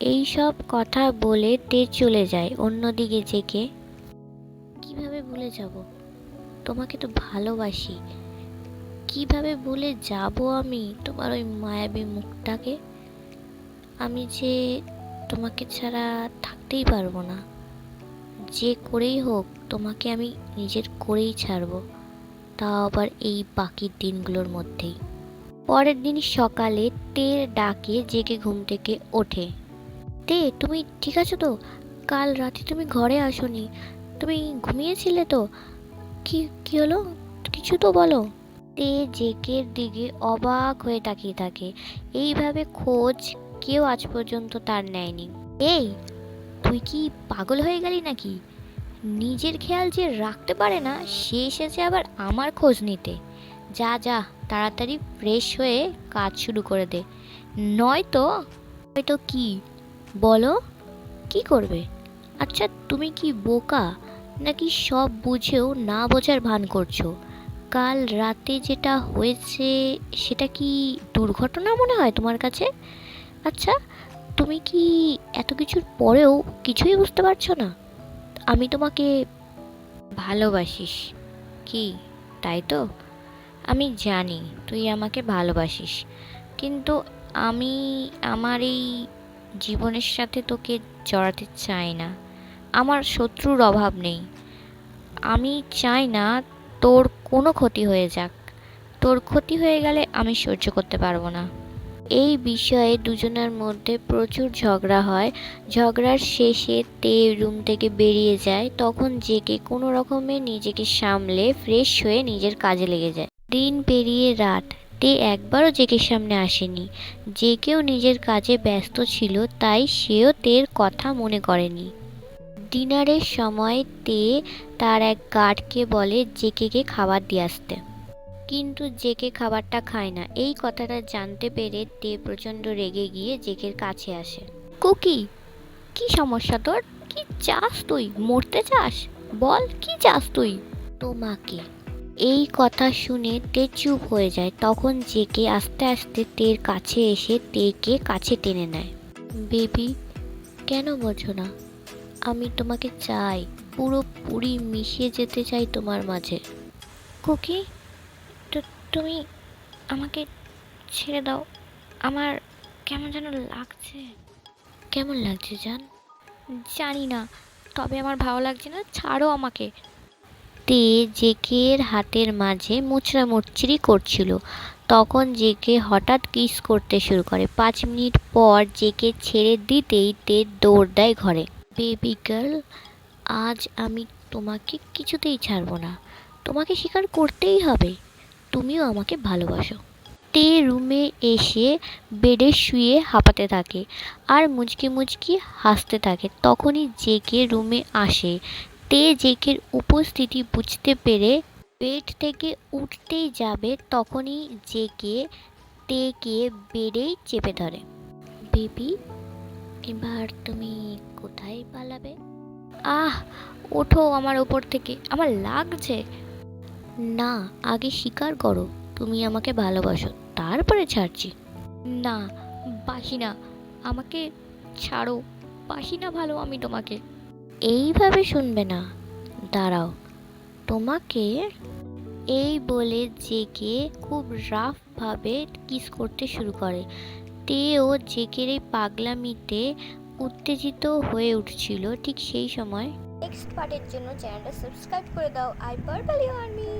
এই সব কথা বলে তে চলে যায় অন্যদিকে জেকে কীভাবে ভুলে যাব? তোমাকে তো ভালোবাসি। কীভাবে ভুলে যাব আমি তোমার ওই মায়াবী মুখটাকে? আমি যে তোমাকে ছাড়া থাকতেই পারব না। যে করেই হোক, তোমাকে আমি নিজের করেই ছাড়বো। তাও আবার এই বাকির দিনগুলোর মধ্যেই। পরের দিন সকালে তের ডাকে জেগে ঘুম থেকে ওঠে। তে তুমি ঠিক আছো তো? কাল রাতে তুমি ঘরে আসোনি। তুমি ঘুমিয়েছিলে তো? কি কি হলো? কিছু তো বলো। তে জেকের দিকে অবাক হয়ে তাকিয়ে থাকে। এইভাবে খোঁজ কেউ আজ পর্যন্ত তার নেয়নি। এই, তুই কি পাগল হয়ে গেলি নাকি? নিজের খেয়াল যে রাখতে পারে না, সে এসেছে আবার আমার খোঁজ নিতে। যা যা, তাড়াতাড়ি ফ্রেশ হয়ে কাজ শুরু করে দে। নয়তো হয়তো কি? বলো, কি করবে? আচ্ছা তুমি কি বোকা নাকি সব বুঝেও না বোঝার ভান করছ? কাল রাতে যেটা হয়েছে, সেটা কি দুর্ঘটনা মনে হয় তোমার কাছে? আচ্ছা তুমি কি এত কিছুর পরেও কিছুই বুঝতে পারছ না? আমি তোমাকে ভালোবাসিস কি, তাই তো? আমি জানি তুই আমাকে ভালোবাসিস, কিন্তু আমি আমার এই জীবনের সাথে তোকে জড়াতে চাই না। আমার শত্রুর অভাব নেই। আমি চাই না তোর কোনো ক্ষতি হয়ে যাক। তোর ক্ষতি হয়ে গেলে আমি সহ্য করতে পারব না। এই বিষয়ে দুজনের মধ্যে প্রচুর ঝগড়া হয়। ঝগড়ার শেষে তে রুম থেকে বেরিয়ে যায়। তখন জেকে কোনো রকমে নিজেকে সামলে ফ্রেশ হয়ে নিজের কাজে লেগে যায়। দিন পেরিয়ে রাত। তে একবারও জেকের সামনে আসেনি। যে কেউ নিজের কাজে ব্যস্ত ছিল তাই সেও তের কথা মনে করেনি। ডিনারের সময় তে তার এক গার্ডকে বলে জেকেকে খাবার দিয়ে আসতে। কিন্তু জেকে খাবারটা খায় না। এই কথাটা জানতে পেরে তে প্রচণ্ড রেগে গিয়ে জেকের কাছে আসে। কুকি কি সমস্যা তোর? কি চাস তুই? মরতে চাস? বল কি চাস তুই? তোমাকে এই কথা শুনে তে চুপ হয়ে যায়। তখন জেকে আস্তে আস্তে তের কাছে এসে তেকে কাছে টেনে নেয়। বেবি কেন বোঝো না? আমি তোমাকে চাই। পুরোপুরি মিশিয়ে যেতে চাই তোমার মাঝে। কুকি তো তুমি আমাকে ছেড়ে দাও। আমার কেমন যেন লাগছে। কেমন লাগছে জান? জানি না। তবে আমার ভালো লাগছে না। ছাড়ো আমাকে। তে জেকের হাতের মাঝে মুচড়া মুচড়ি করছিল। তখন জেকে হঠাৎ কিস করতে শুরু করে। পাঁচ মিনিট পর জেকে ছেড়ে দিতেই তে দৌড় দেয় ঘরে। বেবি গার্ল, আজ আমি তোমাকে কিছুতেই ছাড়বো না। তোমাকে স্বীকার করতেই হবে। তুমিও আমাকে ভালোবাসো। তে রুমে এসে বেডে শুয়ে হাঁপাতে থাকে আর মুচকি মুচকি হাসতে থাকে। তখনই জেকে রুমে আসে। তে জেকের উপস্থিতি বুঝতে পেরে বেড থেকে উঠতেই যাবে তখনই জেকে তেকে বেডেই চেপে ধরে। বেবি, এবার তুমি কোথায় পালাবে? আহ, ওঠো আমার ওপর থেকে, আমার লাগছে। না, আগে স্বীকার করো, তুমি আমাকে ভালোবাসো, তারপরে ছাড়ছি। না, বাসি না, আমাকে ছাড়ো, বাসি না ভালো আমি তোমাকে। এইভাবে শুনবে না। দাঁড়াও, তোমাকে এই বলে জেকে খুব রাফভাবে কিস করতে শুরু করে। তেও জেকের এই পাগলামিতে উত্তেজিত হয়ে উঠছিল ঠিক সেই সময়। নেক্সট পার্টের জন্য চ্যানেলটা সাবস্ক্রাইব করে দাও। I পার্পালি army